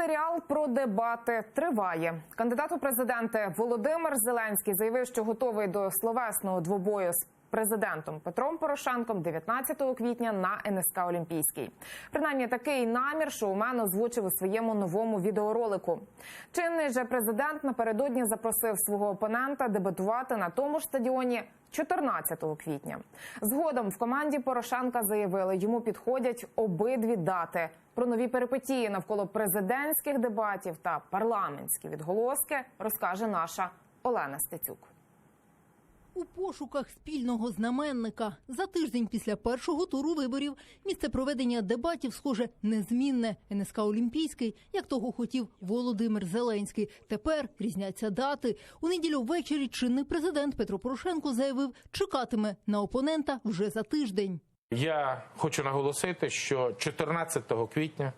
Серіал про дебати триває. Кандидат у президенти Володимир Зеленський заявив, що готовий до словесного двобою з президентом Петром Порошенком 19 квітня на НСК Олімпійський. Принаймні такий намір шоумен озвучив у своєму новому відеоролику. Чинний же президент напередодні запросив свого опонента дебатувати на тому ж стадіоні 14 квітня. Згодом в команді Порошенка заявили, йому підходять обидві дати. Про нові перипетії навколо президентських дебатів та парламентські відголоски розкаже наша Олена Стецюк. У пошуках спільного знаменника за тиждень після першого туру виборів місце проведення дебатів, схоже, незмінне. НСК Олімпійський, як того хотів Володимир Зеленський. Тепер різняться дати. У неділю ввечері чинний президент Петро Порошенко заявив, чекатиме на опонента вже за тиждень. Я хочу наголосити, що 14 квітня,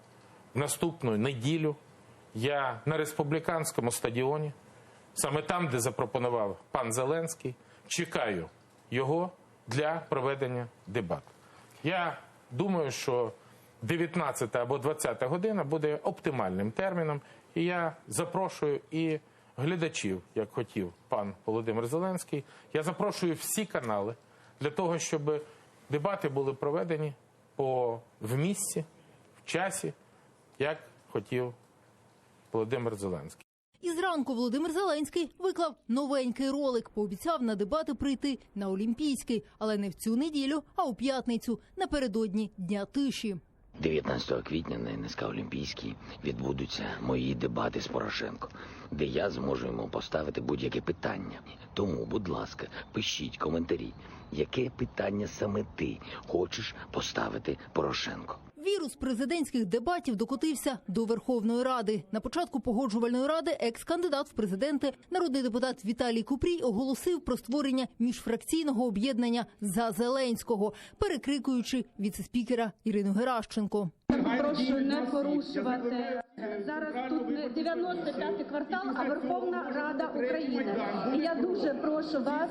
наступну неділю, я на республіканському стадіоні, саме там, де запропонував пан Зеленський, чекаю його для проведення дебат. Я думаю, що 19 або 20 година буде оптимальним терміном, і я запрошую і глядачів, як хотів пан Володимир Зеленський. Я запрошую всі канали для того, щоб дебати були проведені по в місці, в часі, як хотів Володимир Зеленський. І зранку Володимир Зеленський виклав новенький ролик. Пообіцяв на дебати прийти на Олімпійський, але не в цю неділю, а у п'ятницю напередодні дня тиші. 19 квітня на НСК Олімпійській відбудуться мої дебати з Порошенко, де я зможу йому поставити будь-яке питання. Тому, будь ласка, пишіть коментарі, яке питання саме ти хочеш поставити Порошенко. Вірус президентських дебатів докотився до Верховної Ради. На початку погоджувальної ради екс-кандидат в президенти, народний депутат Віталій Купрій оголосив про створення міжфракційного об'єднання за Зеленського, перекрикуючи віцеспікера Ірину Геращенко. Прошу не порушувати. Зараз тут не 95-й квартал, а Верховна Рада України. І я дуже прошу вас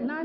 на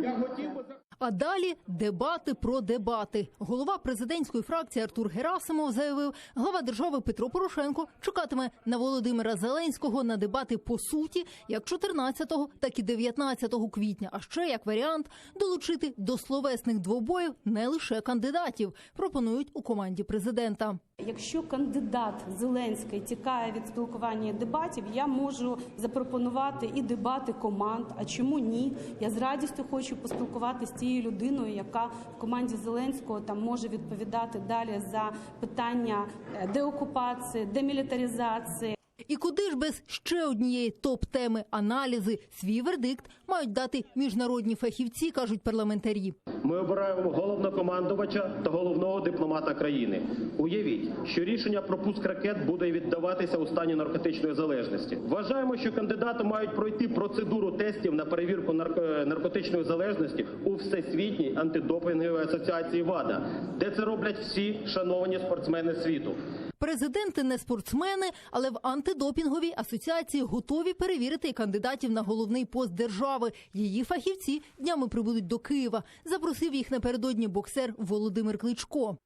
А далі дебати про дебати. Голова президентської фракції Артур Герасимов заявив, глава держави Петро Порошенко чекатиме на Володимира Зеленського на дебати по суті як 14, так і 19 квітня. А ще як варіант долучити до словесних двобоїв не лише кандидатів. Пропонують у команді президента. Якщо кандидат Зеленський тікає від спілкування дебатів, я можу запропонувати і дебати команд. А чому ні? Я з радістю хочу поспілкуватися з тією людиною, яка в команді Зеленського там може відповідати далі за питання е, деокупації, демілітаризації. І куди ж без ще однієї топ-теми аналізи свій вердикт мають дати міжнародні фахівці, кажуть парламентарі. Ми обираємо головнокомандувача та головного дипломата країни. Уявіть, що рішення про пуск ракет буде віддаватися у стані наркотичної залежності. Вважаємо, що кандидати мають пройти процедуру тестів на перевірку нарко- наркотичної залежності у всесвітній антидопінговій асоціації ВАДА, де це роблять всі шановані спортсмени світу. Президенти не спортсмени, але в антидопінговій асоціації готові перевірити кандидатів на головний пост держави. Її фахівці днями прибудуть до Києва. Запросив їх напередодні боксер Володимир Кличко.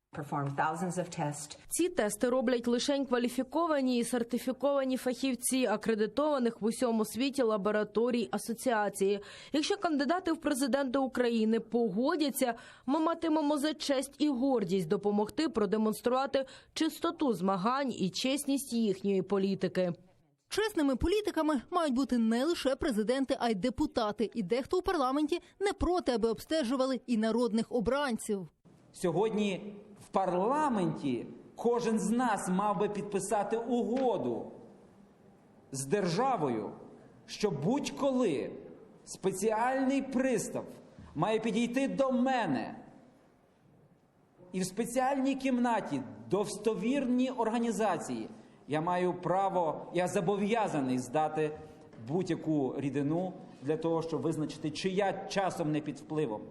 Ці тести роблять лише кваліфіковані і сертифіковані фахівці, акредитованих в усьому світі лабораторій асоціації. Якщо кандидати в президенти України погодяться, ми матимемо за честь і гордість допомогти продемонструвати чистоту змагань і чесність їхньої політики. Чесними політиками мають бути не лише президенти, а й депутати. І дехто у парламенті не проти, аби обстежували і народних обранців. Сьогодні в парламенті кожен з нас мав би підписати угоду з державою, що будь-коли спеціальний пристав має підійти до мене і в спеціальній кімнаті достовірні організації. Я маю право, я зобов'язаний здати будь-яку рідину для того, щоб визначити, чи я часом не під впливом.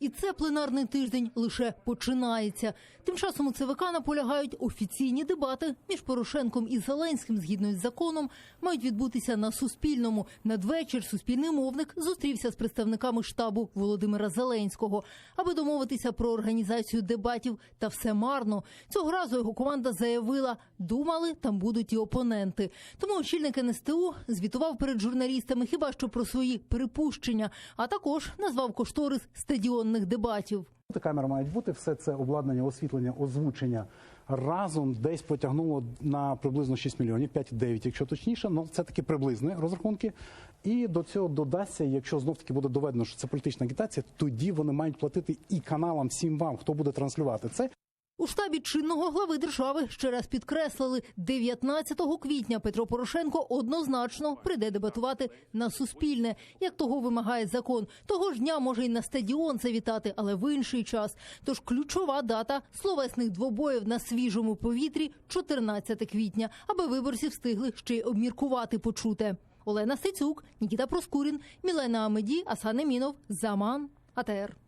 І це пленарний тиждень лише починається. Тим часом у ЦВК наполягають офіційні дебати між Порошенком і Зеленським, згідно із законом, мають відбутися на Суспільному. Надвечір суспільний мовник зустрівся з представниками штабу Володимира Зеленського, аби домовитися про організацію дебатів. Та все марно. Цього разу його команда заявила, думали, там будуть і опоненти. Тому очільник НСТУ звітував перед журналістами хіба що про свої припущення, а також назвав кошторис стадіонних дебатів. Камери мають бути, все це обладнання, освітлення, озвучення разом десь потягнуло на приблизно 6 мільйонів, 5,9, якщо точніше. але це таки приблизні розрахунки. І до цього додасться, якщо знов таки буде доведено, що це політична агітація, тоді вони мають платити і каналам всім вам, хто буде транслювати це. У штабі чинного глави держави ще раз підкреслили, 19 квітня Петро Порошенко однозначно прийде дебатувати на суспільне, як того вимагає закон. Того ж дня може й на стадіон завітати, але в інший час. Тож ключова дата словесних двобоїв на свіжому повітрі 14 квітня, аби виборці встигли ще й обміркувати почуте. Олена Стецюк, Нікіта Проскурін, Мілена Амеді, Асан Емінов, Заман, АТР.